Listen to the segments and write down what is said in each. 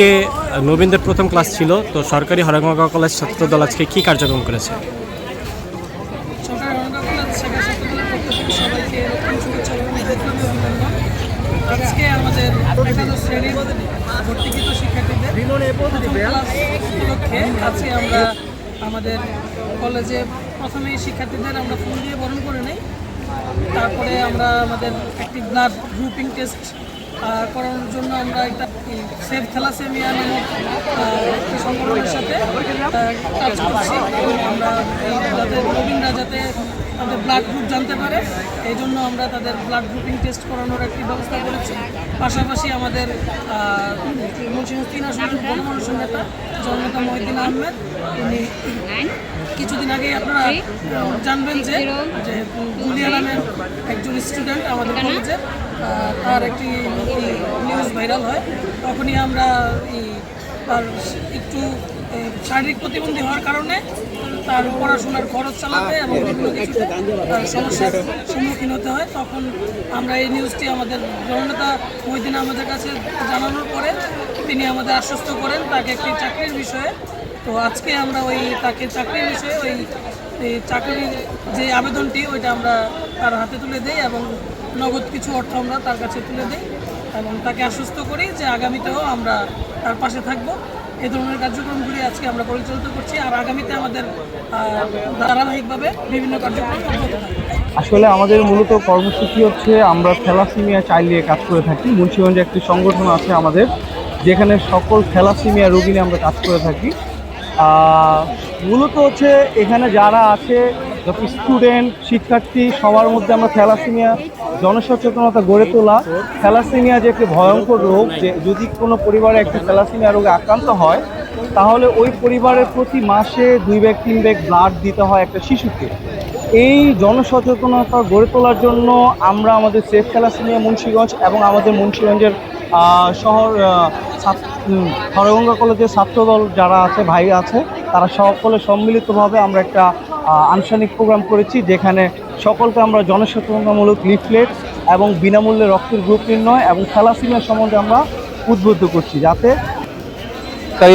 আজকে নবীনদের প্রথম ক্লাস ছিল, তো সরকারি হরগঙ্গা কলেজ ছাত্রদল আজকে কী কার্যক্রম করেছে? আমাদের শ্রেণির শিক্ষার্থীদের আজকে আমরা আমাদের কলেজে প্রথমেই শিক্ষার্থীদের আমরা ফোন দিয়ে বরণ করে নেই। তারপরে আমরা আমাদের একটি ব্লাড গ্রুপিং টেস্ট করানোর জন্য আমরা একটা সেফ থ্যালাসেমিয়া নামক সংগঠনের সাথে কাজ করছি। আমরা যাদের নবীনরা যাতে তাদের ব্লাড গ্রুপ জানতে পারে। এই জন্য আমরা তাদের ব্লাড গ্রুপিং টেস্ট করানোর একটি ব্যবস্থা করেছি। পাশাপাশি আমাদের মুন্সিগঞ্জ তিন আসনের গণমানুষের নেতা জননেতা মহিদ্দিন আহমেদ, উনি কিছুদিন আগেই আপনারা জানবেন যে গুলিয়া নামের একজন স্টুডেন্ট আমাদের কলেজে তার একটি নিউজ ভাইরাল হয়। তখনই আমরা তার একটু শারীরিক প্রতিবন্ধী হওয়ার কারণে তার পড়াশোনার খরচ চালাতে এবং বিভিন্ন তার সমস্যার সম্মুখীন হতে হয়, তখন আমরা এই নিউজটি আমাদের জননেতা মহিদিন আমাদের কাছে জানানোর পরে তিনি আমাদের আশ্বস্ত করেন তাকে একটি চাকরির বিষয়ে। তো আজকে আমরা ওই তাকে চাকরির বিষয়ে ওই চাকরির যে আবেদনটি, ওইটা আমরা তার হাতে তুলে দিই এবং নগদ কিছু অর্থ আমরা তার কাছে তুলে দিই। এবং তাকে আশ্বস্ত করি যে আগামীতেও আমরা তার পাশে থাকব। এই ধরনের কার্যক্রমগুলি আজকে আমরা পরিচালিত করছি আর আগামীতে আমাদের ধারাবাহিকভাবে বিভিন্ন কার্যক্রম আসলে আমাদের মূলত কর্মসূচি হচ্ছে আমরা থ্যালাসিমিয়া চাইল্ড নিয়ে কাজ করে থাকি। মুন্সিগঞ্জে একটি সংগঠন আছে আমাদের, যেখানে সকল থ্যালাসিমিয়া রোগী নিয়ে আমরা কাজ করে থাকি। মূলত হচ্ছে এখানে যারা আছে স্টুডেন্ট শিক্ষার্থী, সবার মধ্যে আমরা থ্যালাসিমিয়া, জনসচেতনতা গড়ে তোলা, থ্যালাসিমিয়া যে একটি ভয়ঙ্কর রোগ যে যদি কোনো পরিবারে একটি থ্যালাসিমিয়া রোগে আক্রান্ত হয়, তাহলে ওই পরিবারের প্রতি মাসে দুই ব্যাগ, তিন ব্যাগ ব্লাড দিতে হয় একটা শিশুকে। এই জনসচেতনতা গড়ে তোলার জন্য আমরা আমাদের সেফ থ্যালাসেমিয়া মুন্সিগঞ্জ এবং আমাদের মুন্সিগঞ্জের শহর হরগঙ্গা কলেজের ছাত্রদল যারা আছে, ভাই আছে, তারা সকলে সম্মিলিতভাবে আমরা একটা আনুষ্ঠানিক প্রোগ্রাম করেছি যেখানে সকলকে আমরা জনসচেতনতামূলক লিফলেট এবং বিনামূল্যে রক্তের গ্রুপ নির্ণয় এবং থ্যালাসেমিয়া সম্বন্ধে আমরা উদ্বুদ্ধ করছি যাতে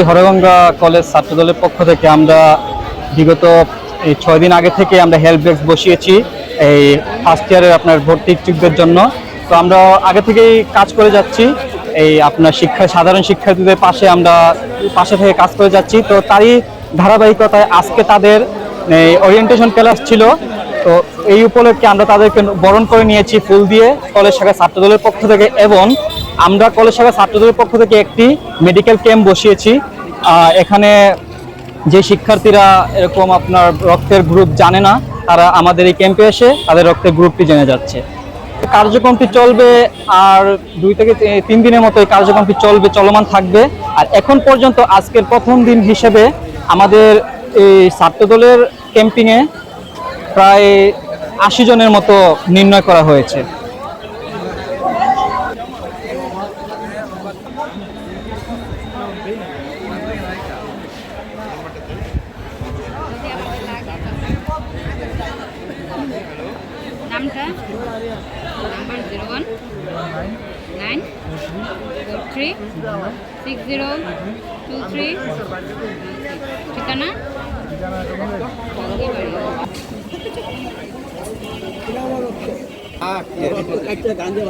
হরগঙ্গা কলেজ ছাত্রদলের পক্ষ থেকে আমরা বিগত এই ছয় দিন আগে থেকে আমরা হেল্প ডেস্ক বসিয়েছি এই ফার্স্ট ইয়ারের আপনার ভর্তি ইচ্ছুকদের জন্য। তো আমরা আগে থেকেই কাজ করে যাচ্ছি। এই আপনার শিক্ষা সাধারণ শিক্ষার্থীদের পাশে আমরা পাশে থেকে কাজ করে যাচ্ছি। তো তারই ধারাবাহিকতায় আজকে তাদের ওরিয়েন্টেশন ক্লাস ছিল। তো এই উপলক্ষে আমরা তাদেরকে বরণ করে নিয়েছি ফুল দিয়ে কলেজ শাখা ছাত্রদলের পক্ষ থেকে এবং আমরা কলেজ শাখা ছাত্রদলের পক্ষ থেকে একটি মেডিকেল ক্যাম্প বসিয়েছি। এখানে যে শিক্ষার্থীরা এরকম আপনার রক্তের গ্রুপ জানে না, তারা আমাদের এই ক্যাম্পে এসে তাদের রক্তের গ্রুপটি জেনে যাচ্ছে। কার্যক্রমটি চলবে আর দুই থেকে তিন দিনের মতো এই কার্যক্রমটি চলবে, চলমান থাকবে। আর এখন পর্যন্ত আজকের প্রথম দিন হিসেবে আমাদের এই ছাত্রদলের ক্যাম্পিংয়ে প্রায় আশি জনের মতো নির্ণয় করা হয়েছে। নামটা? Zero one. Nine. Four three. Six zero. Two three. ঠিকানা? একটা গাঞ্জা